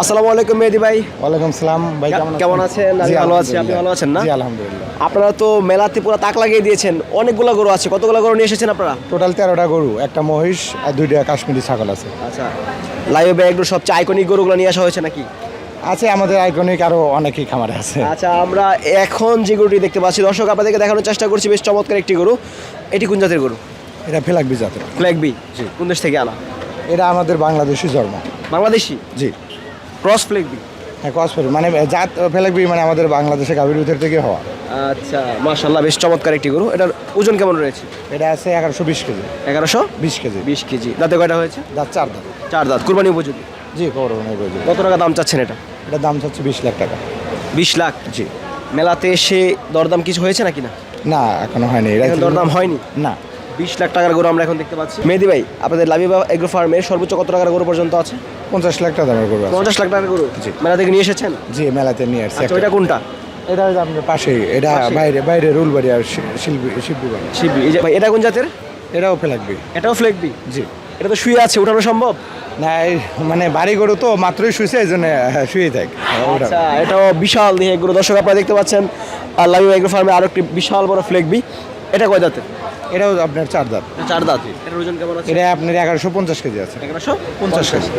আসসালামু আলাইকুম মেহেদি ভাই। ওয়ালাইকুম সালাম। ভাই কেমন আছেন? আমি ভালো আছি। আপনি ভালো আছেন না? আলহামদুলিল্লাহ। আপনারা তো মেলাতে পুরো তাক লাগিয়ে দিয়েছেন। অনেকগুলো গরু আছে। কতগুলো গরু নিয়ে এসেছেন আপনারা? টোটাল তেরোটা গরু একটা মহিষ আর দুইটা কাশ্মীরি ছাগল আছে। আচ্ছা। লাইভ এগুলো সবচেয়ে আইকনিক গরুগুলো নিয়ে আসা হয়েছে নাকি? আছে আমাদের আইকনিক আরও অনেকই খামারে আছে। আচ্ছা আমরা এখন যে গরুটি দেখতে পাচ্ছি দর্শক আপনাদেরকে দেখানোর চেষ্টা করছি বেশ চমৎকার একটি গরু। এটি কোন জাতের গরু? এটা ফেলাক জাতের। ফ্ল্যাগ বি জি। কোন দেশ থেকে আনা? এটা আমাদের বাংলাদেশি জন্ম বাংলাদেশি? জি। ক্রস ফ্ল্যাগ বি হ্যাঁ কসফের মানে জাত ফেলাকবি মানে আমাদের বাংলাদেশে গাভীর ভিতর থেকে হওয়া। আচ্ছা মাশাল্লাহ বেশ চমৎকার একটি গরু। এটার ওজন কেমন রয়েছে? এটা আছে এগারোশো বিশ কেজি। এগারোশো বিশ কেজি। বিশ কেজি। দাঁতে কয়টা হয়েছে? দাঁত চার দাঁত। চার দাঁত। কুরবানি উপযোগী? জি করোনা কেজি কত টাকা দাম চাচ্ছেন এটা? এটা দাম চাচ্ছে বিশ লাখ টাকা। বিশ লাখ? জি। মেলাতে এসে দরদাম কিছু হয়েছে নাকি না? না এখনও হয়নি। এটা এখন দরদাম হয়নি? না। বিশ লাখ টাকার গরু আমরা এখন দেখতে পাচ্ছি। মেহেদি ভাই আপনাদের লাবিবা এগ্রো ফার্মের সর্বোচ্চ কত টাকার গরু পর্যন্ত আছে? পঞ্চাশ লাখ টাকা দামের করবে পঞ্চাশ লাখ টাকার গরু? জি। মেলা থেকে নিয়ে এসেছেন? জি মেলাতে নিয়ে আসছে এটা কোনটা? এটা আপনার পাশেই এটা? বাইরে বাইরে রুলবাড়ি আর শিল্পী শিল্পী যে ভাই এটা কোন জাতের? এটাও ফেলাকবি এটাও ফ্লেগবি জি। এটা তো শুয়ে আছে ওঠানো সম্ভব? না মানে বাড়ি গরু তো মাত্রই শুয়েছে এই জন্য শুয়ে থাক। আচ্ছা এটাও বিশাল দিয়ে গরু। দর্শক আপনারা দেখতে পাচ্ছেন আর লাবিবা এগ্রো ফার্মে আরও একটি বিশাল বড় ফ্লেগবি এটা কয় দাঁতের এটাও আপনার চার দাঁত। চার দাঁত। এটার ওজন কেমন আছে? এটা আপনার এগারোশো পঞ্চাশ কেজি আছে। এগারোশো পঞ্চাশ কেজি।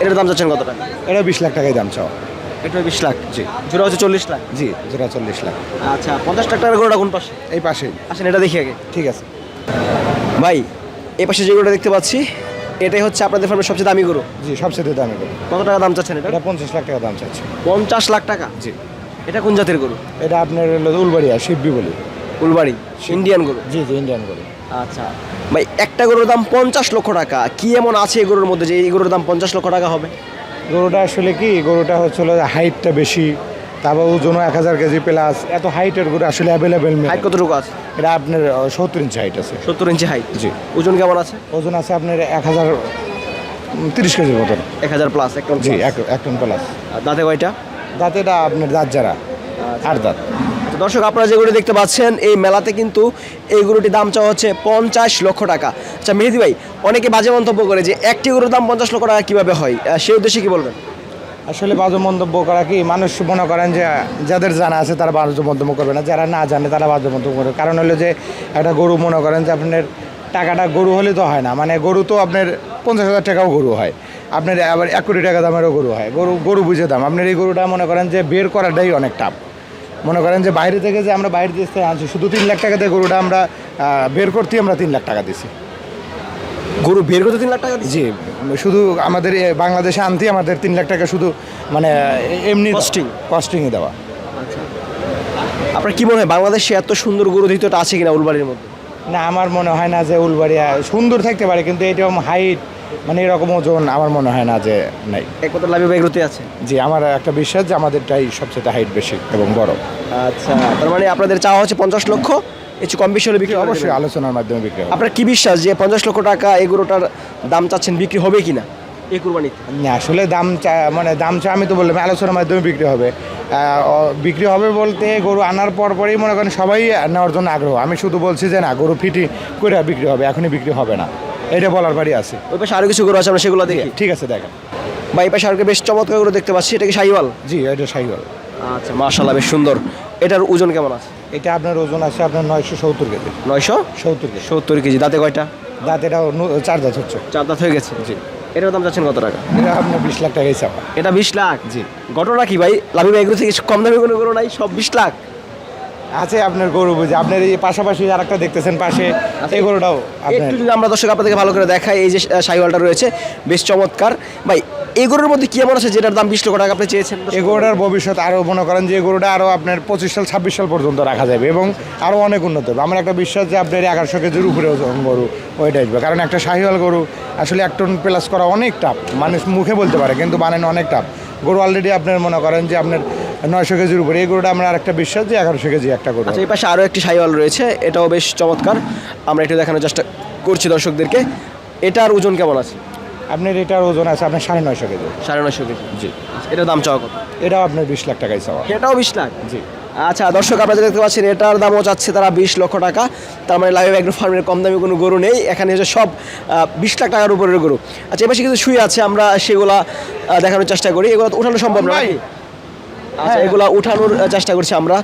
এটার দাম যাচ্ছেন কত টাকা? এটা বিশ লাখ টাকাই দাম চাও এটা বিশ লাখ। জি। জোড়া হচ্ছে চল্লিশ লাখ। জি যেটা চল্লিশ লাখ। আচ্ছা পঞ্চাশ লাখ টাকার গরুটা কোন পাশে? এই পাশেই। আসেন এটা দেখি আগে। ঠিক আছে। ভাই এই পাশে যে গরুটা দেখতে পাচ্ছি এটাই হচ্ছে আপনাদের ফার্মের সবচেয়ে দামি গরু। জি সবচেয়ে দামি গরু। কত টাকা দাম চাচ্ছেন এটা? এটা পঞ্চাশ লাখ টাকা দাম চাচ্ছে। পঞ্চাশ লাখ টাকা? জি। এটা কোন জাতের গরু? এটা আপনার হলো উলবাড়িয়া শিববি বলি। ফুলবাড়ি ইন্ডিয়ান গরু? জি জি ইন্ডিয়ান গরু। আচ্ছা। ভাই একটা গরুর দাম পঞ্চাশ লক্ষ টাকা। কি এমন আছে এই গরুর মধ্যে যে এই গরুর দাম পঞ্চাশ লক্ষ টাকা হবে? গরুটা আসলে কি গরুটা হচ্ছে হাইটটা বেশি তারপর ওজনও এক হাজার কেজি প্লাস এত হাইটের গরু আসলে অ্যাভেলেবেল হাইট কতটুকু আছে? এটা আপনার সত্তর ইঞ্চি হাইট আছে। সত্তর ইঞ্চি হাইট? জি। ওজন কেমন আছে? ওজন আছে আপনার এক হাজার তিরিশ কেজির মতন। এক হাজার প্লাস এক টন জি এক টন প্লাস দাঁতে কয়টা? দাঁত এটা আপনার দাঁত যারা আট দাঁত। আচ্ছা, দর্শক, আপনারা যে গরুটি দেখতে পাচ্ছেন, এই মেলাতে কিন্তু এই গরুটির দাম চাওয়া হচ্ছে পঞ্চাশ লক্ষ টাকা। আচ্ছা মেহেদি ভাই, অনেকে বাজে মন্তব্য করে যে একটি গরুর দাম পঞ্চাশ লক্ষ টাকা কীভাবে হয়? সেই উদ্দেশ্যে কী বলবেন? আসলে বাজে মন্তব্য করা কি, মানুষ মনে করেন যে যাদের জানা আছে তারা বাজে মন্তব্য করবে না, যারা না জানে তারা বাজে মন্তব্য করবে। কারণ হলো যে একটা গরু মনে করেন যে আপনার টাকাটা গরু হলে তো হয় না মানে গরু তো আপনার পঞ্চাশ হাজার টাকাও গরু হয়, আপনার আবার এক কোটি টাকা দামেরও গরু হয়, গরু গরু বুঝে দাম। আপনার এই গরুটা মনে করেন যে বের করাটাই অনেক টাফ। মনে করেন যে বাইরে থেকে যে আমরা বাইরে দেশ থেকে আনছি শুধু তিন লাখ টাকা দিয়ে গরুটা আমরা বের করতেই আমরা তিন লাখ টাকা দিছি। গরু বের করতে তিন লাখ টাকা দিচ্ছে জি শুধু আমাদের বাংলাদেশে আনতে আমাদের তিন লাখ টাকা শুধু মানে এমনি কস্টিং কস্টিংয়ে দেওয়া। আপনার কী মনে হয় বাংলাদেশে এত সুন্দর গরু দ্বিতীয়টা আছে কিনা উলবাড়ির মধ্যে? না আমার মনে হয় না যে উলবাড়িয়া সুন্দর থাকতে পারে কিন্তু এরকম হাইট মানে এরকম ওজন আমার মনে হয় না যে নাই। একমাত্র লাভি এগ্রোতে আছে? জি আমার একটা বিশ্বাস যে আমাদেরটাই সবচেয়ে হাইট বেশি এবং বড়। আচ্ছা তার মানে আপনাদের চাওয়া হচ্ছে পঞ্চাশ লক্ষ কিছু কম বেশি হলে বিক্রি অবশ্যই আলোচনার মাধ্যমে বিক্রি হবে। আপনার কি বিশ্বাস যে পঞ্চাশ লক্ষ টাকা এই গরুটার দাম চাচ্ছেন বিক্রি হবে কিনা এই কুরবানিতে? না আসলে দাম চা- মানে দাম চা আমি তো বললাম আলোচনার মাধ্যমে বিক্রি হবে। বিক্রি হবে বলতে গরু আনার পর পরেই মনে করেন সবাই নেওয়ার জন্য আগ্রহ। আমি শুধু বলছি যে না গরু ফিটি করে বিক্রি হবে এখনই বিক্রি হবে না। এটা বলার বাড়ি আছে। ওই পাশে আরও কিছু গরু আছে আমরা সেগুলো দেখি। ঠিক আছে দেখেন। বা এই পাশে আরও বেশ চমৎকার গরু দেখতে পাচ্ছি এটা কি শাহিওয়াল জি এটা সাইকেল আচ্ছা মাশাল্লাহ বেশ সুন্দর। এটার ওজন কেমন আছে? এটা আপনার ওজন আছে আপনার নয়শো সত্তর কেজি। নয়শো সত্তর কেজি। সত্তর কেজি। দাঁতে কয়টা? দাঁত এটা নু- চার দাঁত হচ্ছে। চার দাঁত হয়ে গেছে? জি। এটার দাম যাচ্ছেন কত টাকা? এটা আপনার বিশ লাখ টাকাই চাপা এটা বিশ লাখ? জি। ঘটনা কি ভাই? লাভি এগুলো থেকে কম দামি কোনো গরু নাই? সব বিশ লাখ? আছে আপনার গরু বুঝে। আপনার এই পাশাপাশি আর একটা দেখতেছেন পাশে এই গরুটাও একটু যদি আমরা দর্শক আপনাদেরকে ভালো করে দেখাই এই যে সাইওয়ালটা রয়েছে বেশ চমৎকার। ভাই এই গরুর মধ্যে কি এমন আছে যেটার দাম বিশ লক্ষ টাকা আপনি চেয়েছেন? এই গরুটার ভবিষ্যৎ আরও মনে করেন যে এই গরুটা আরও আপনার পঁচিশ সাল ছাব্বিশ সাল পর্যন্ত রাখা যাবে এবং আরও অনেক উন্নত হবে। আমার একটা বিশ্বাস যে আপনার এগারোশো কেজির উপরে ওজন গরু ওইটা আসবে। কারণ একটা শাহিওয়াল গরু আসলে এক টন প্লাস করা অনেক টাফ মানুষ মুখে বলতে পারে কিন্তু বানানো অনেক টাফ গরু অলরেডি আপনার মনে করেন যে আপনার নয়শো কেজির উপরে। এই গরুটা আমার আরেকটা বিশ্বাস যে এগারোশো কেজি একটা গরু আচ্ছা এই পাশে আরও একটি শাহিওয়াল রয়েছে এটাও বেশ চমৎকার। আমরা একটু দেখানোর চেষ্টা করছি দর্শকদেরকে। এটার ওজন কেমন আছে? আপনার এটার ওজন আছে আপনার সাড়ে নয়শো কেজি। সাড়ে নয়শো কেজি। জি। এটার দাম চাওয়া কত? এটাও আপনার বিশ লাখ টাকায় চাওয়া। এটাও বিশ লাখ? জি। আচ্ছা দর্শক আপনারা দেখতে পাচ্ছেন এটার দামও চাচ্ছে তারা বিশ লক্ষ টাকা। তার মানে লাইভ অ্যাগ্রো ফার্মের কম দামি কোনো গরু নেই। এখানে হচ্ছে সব বিশ লাখ টাকার উপরের গরু। আচ্ছা এবার কিছু শুয়ে আছে আমরা সেগুলা দেখানোর চেষ্টা করি। এগুলো তো উঠানো সম্ভব নয় নাকি? আচ্ছা। এগুলা উঠানোর চেষ্টা করছি আমরা।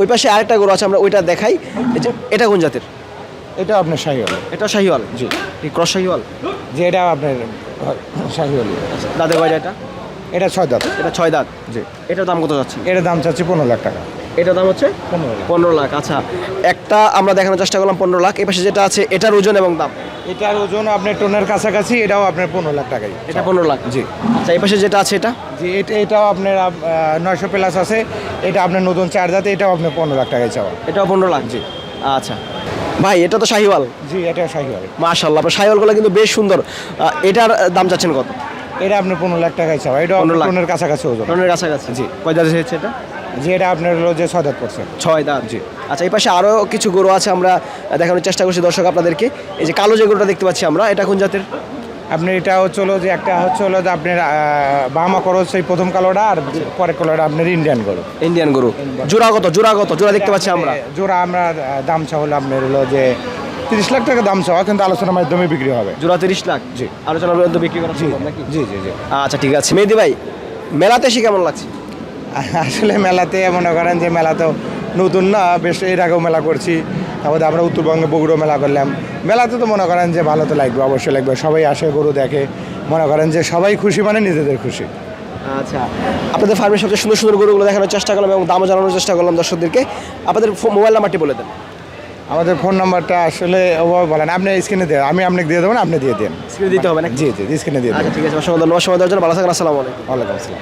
ওই পাশে আরেকটা গরু আছে আমরা ওইটা দেখাই। এটা কোন জাতের? এটা আপনার শাহি হল এটা শাহিওয়াল? জি। ক্রস শাহিওয়াল? যে এটা আপনার শাহি হল দাঁতের কয়টা এটা? এটা ছয় দাঁত। এটা ছয় দাঁত? জি। এটার দাম কত যাচ্ছে? এটার দাম চাচ্ছি পনেরো লাখ টাকা। এটার দাম হচ্ছে? পনেরো লাখ। আচ্ছা। একটা আমরা দেখানোর চেষ্টা করলাম পনেরো লাখ। এই পাশে যেটা আছে এটার ওজন এবং দাম? এটার ওজন আপনার টোনের কাছাকাছি এটাও আপনার পনেরো লাখ টাকাই। এটা পনেরো লাখ? জি। আচ্ছা এই পাশে যেটা আছে এটা? যে এটা এটাও আপনার নয়শো প্লাস আছে। এটা আপনার নতুন চার দাঁতে এটাও আপনার পনেরো লাখ টাকায় চাওয়া। এটাও পনেরো লাখ? জি। আচ্ছা। ভাই এটা তো শাহিওয়াল। জি এটা শাহিওয়াল। মাশাআল্লাহ মাশাল্লাহ আপনার শাহিওয়ালগুলো কিন্তু বেশ সুন্দর। এটার দাম চাচ্ছেন কত? এটা আপনি পনেরো লাখ টাকায় চাওয়া। এটাও 15 আপনার লাখ। টোনের কাছাকাছি ওজন। পনেরো কাছাকাছি। জি। কয় দাঁত হচ্ছে এটা? জি এটা আপনার হলো যে ছয় দাঁত পড়ছে। ছয় দাঁত। জি। আচ্ছা এই পাশে আরও কিছু গরু আছে আমরা দেখানোর চেষ্টা করছি দর্শক আপনাদেরকে। এই যে কালো যে গরুটা দেখতে পাচ্ছি আমরা এটা কোন জাতের? আপনি এটা হচ্ছে হলো যে একটা হচ্ছে হলো যে আপনার বাহামা করো সেই প্রথম কালোটা আর পরের কালোটা আপনার ইন্ডিয়ান গরু। ইন্ডিয়ান গরু। জোড়াগত জোড়াগত জোড়া দেখতে পাচ্ছি আমরা। জোড়া আমরা দাম চা হলো আপনার হলো যে তিরিশ লাখ টাকা দাম চাওয়া কিন্তু আলোচনার মাধ্যমে বিক্রি হবে। জোড়া তিরিশ লাখ? জি। আলোচনা পর্যন্ত বিক্রি করা জি জি জি জি। আচ্ছা ঠিক আছে। মেহেদি ভাই মেলাতে এসে কেমন লাগছে? আসলে মেলাতে মনে করেন যে মেলা তো নতুন না বেশ এর আগেও মেলা করছি। তারপরে আমরা উত্তরবঙ্গে বগুড়ো মেলা করলাম। মেলাতে তো মনে করেন যে ভালো তো লাগবে অবশ্যই লাগবে। সবাই আসে গরু দেখে। মনে করেন যে সবাই খুশি মানে নিজেদের খুশি। আচ্ছা। আপনাদের ফার্মের সবচেয়ে সুন্দর সুন্দর গরুগুলো দেখানোর চেষ্টা করলাম এবং দামও জানানোর চেষ্টা করলাম দর্শকদেরকে। আপনাদের মোবাইল নাম্বারটি বলে দেন। আমাদের ফোন নাম্বারটা আসলে ওভাবে বলেন আপনি স্ক্রিনে দেন আমি আপনাকে দিয়ে দেবেন আপনি দিয়ে দেন। স্ক্রিনে দিতে হবে না জি জি স্ক্রিনে দিয়ে দেবেন আচ্ছা ঠিক আছে অসংখ্য ধন্যবাদ। সময় দেওয়ার জন্য ভালো থাকেন আসসালামু আলাইকুম। ওয়ালাইকুম আসসালাম।